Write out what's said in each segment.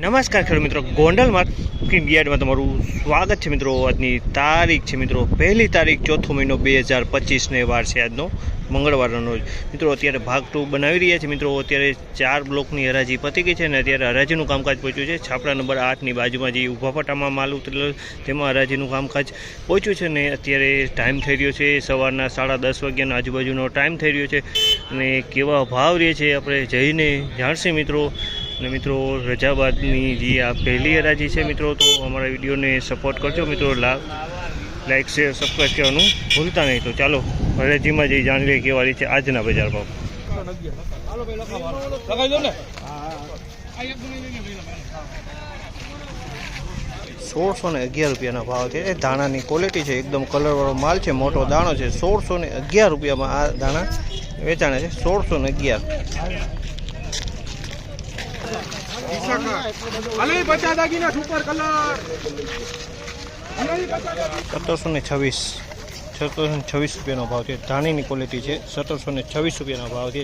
નમસ્કાર ખેડૂત મિત્રો, ગોંડલ માર્કેટ યાર્ડમાં તમારું સ્વાગત છે મિત્રો. આજની તારીખ છે મિત્રો, પહેલી તારીખ ચોથો મહિનો બે હજાર પચીસને વાર છે આજનો, મંગળવારનો રોજ. મિત્રો, અત્યારે ભાગ ટુ બનાવી રહ્યા છે મિત્રો. અત્યારે ચાર બ્લોકની હરાજી પતી ગઈ છે અને અત્યારે હરાજીનું કામકાજ પહોંચ્યું છે. છાપડા નંબર આઠની બાજુમાં જે ઊભા પટ્ટામાં માલ ઉતરેલો તેમાં હરાજીનું કામકાજ પહોંચ્યું છે ને અત્યારે ટાઈમ થઈ રહ્યો છે સવારના સાડા દસ વાગ્યાના આજુબાજુનો ટાઈમ થઈ રહ્યો છે. અને કેવા ભાવ રહે છે, આપણે જઈને જાણશે મિત્રો. અને મિત્રો રજા બાદની જે આ પહેલી હરાજી છે મિત્રો, તો અમારા વિડીયોને સપોર્ટ કરજો. મિત્રો લાઈક શેર સબસ્ક્રાઈબ કરવાનું ભૂલતા નહીં. તો ચાલો, હરાજીમાં જઈ જાણી લઈએ કેવા છે આજના બજાર ભાવ સોળસો ને અગિયાર રૂપિયાના ભાવ છે. એ દાણાની ક્વોલિટી છે, એકદમ કલરવાળો માલ છે, મોટો દાણો છે. સોળસો ને અગિયાર રૂપિયામાં આ દાણા વેચાણે છે. સોળસો ને અગિયાર. સત્તરસો ને છવ્વીસ સત્તરસો ને રૂપિયાનો ભાવ છે. ધાણીની ક્વોલિટી છે. સત્તરસો ને છવ્વીસ રૂપિયાનો ભાવ છે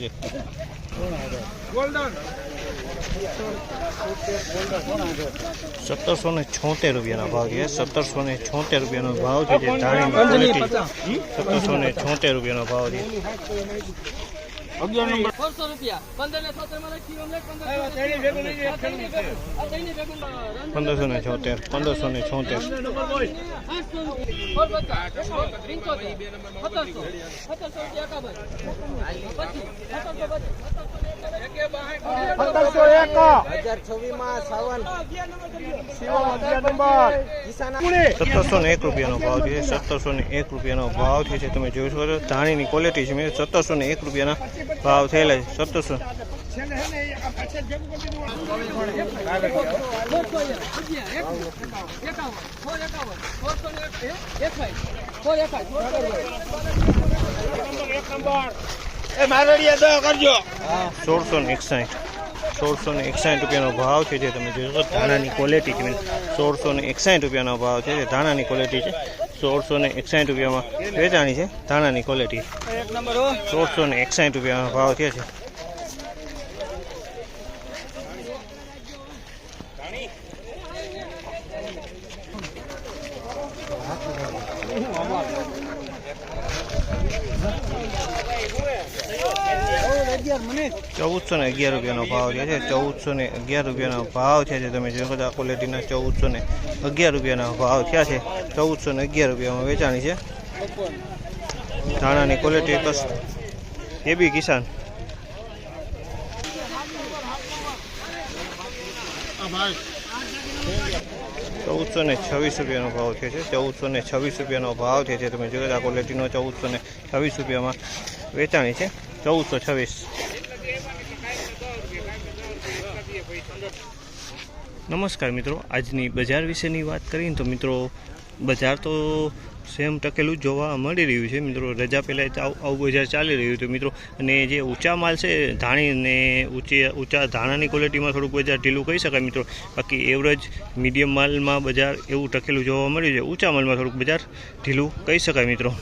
સત્તરસો ને છોતેર રૂપિયાના ભાવ છે. સત્તરસો ને છોતેર રૂપિયાનો ભાવ છે જે ધાણીની સત્તરસો ને છોતેર રૂપિયાનો ભાવ છે. અગિયાર નંબર. સોળસો રૂપિયા. પંદર ને સોતેરમાં લખી રંગ પંદરસો ને છોતેર પંદરસો ને છોતેર. સત્તરસો. સત્તરસો રૂપિયા એકાવન પછી સત્તરસો પછી પંદરસો એક સત્તરસો ને એક રૂપિયાનો ભાવ છે સત્તરસો ને એક રૂપિયાનો ભાવ છે જે તમે જોઈ શકો છો ધાણીની ક્વોલિટી છે મેં સત્તરસો ને એક રૂપિયાના ભાવ થયેલા છે સત્તરસો એ મારે દો કરજો સોળસો ને એકસાઠ. સોળસો ને એકસાઠ રૂપિયાનો ભાવ છે જે તમે જોઈ શકો ધાણાની ક્વોલિટી છે. સોળસો ને એકસાઠ રૂપિયાનો ભાવ છે જે ધાણાની ક્વોલિટી છે. સોળસો ને એકસાઠ રૂપિયામાં વેચાણી છે, ધાણાની ક્વોલિટી સોળસો ને એકસાઠ રૂપિયાનો ભાવ છે ચૌદસો ને અગિયાર રૂપિયાનો ભાવ છે છે. ચૌદસો ને અગિયાર રૂપિયાનો ભાવ છે. જે તમે જોઈ શકો આ ક્વોલિટીના ચૌદસો ને અગિયાર રૂપિયાના ભાવ થયા છે. ચૌદસો ને અગિયાર રૂપિયામાં વેચાણી છે. ધાણાની ક્વોલિટી બસ એ બી કિસાન. ચૌદસો ને છવ્વીસ રૂપિયાનો ભાવ થયો છે. ચૌદસો ને છવ્વીસ રૂપિયાનો ભાવ છે. તમે જોયો આ ક્વોલિટીનો ચૌદસો ને છવ્વીસ રૂપિયામાં વેચાણી છે. ચૌદસો છવ્વીસ. નમસ્કાર મિત્રો, આજની બજાર વિશેની વાત કરીએ ને તો મિત્રો, બજાર તો સેમ ટકેલું જોવા મળી રહ્યું છે. મિત્રો, રજા પહેલાં આવું બજાર ચાલી રહ્યું હતું. મિત્રો, અને જે ઊંચા માલ છે, ધાણી અને ઊંચી, ઊંચા ધાણાની ક્વોલિટીમાં થોડુંક બજાર ઢીલું કહી શકાય મિત્રો. બાકી એવરેજ મીડિયમ માલમાં બજાર એવું ટકેલું જોવા મળ્યું છે. ઊંચા માલમાં થોડુંક બજાર ઢીલું કહી શકાય મિત્રો.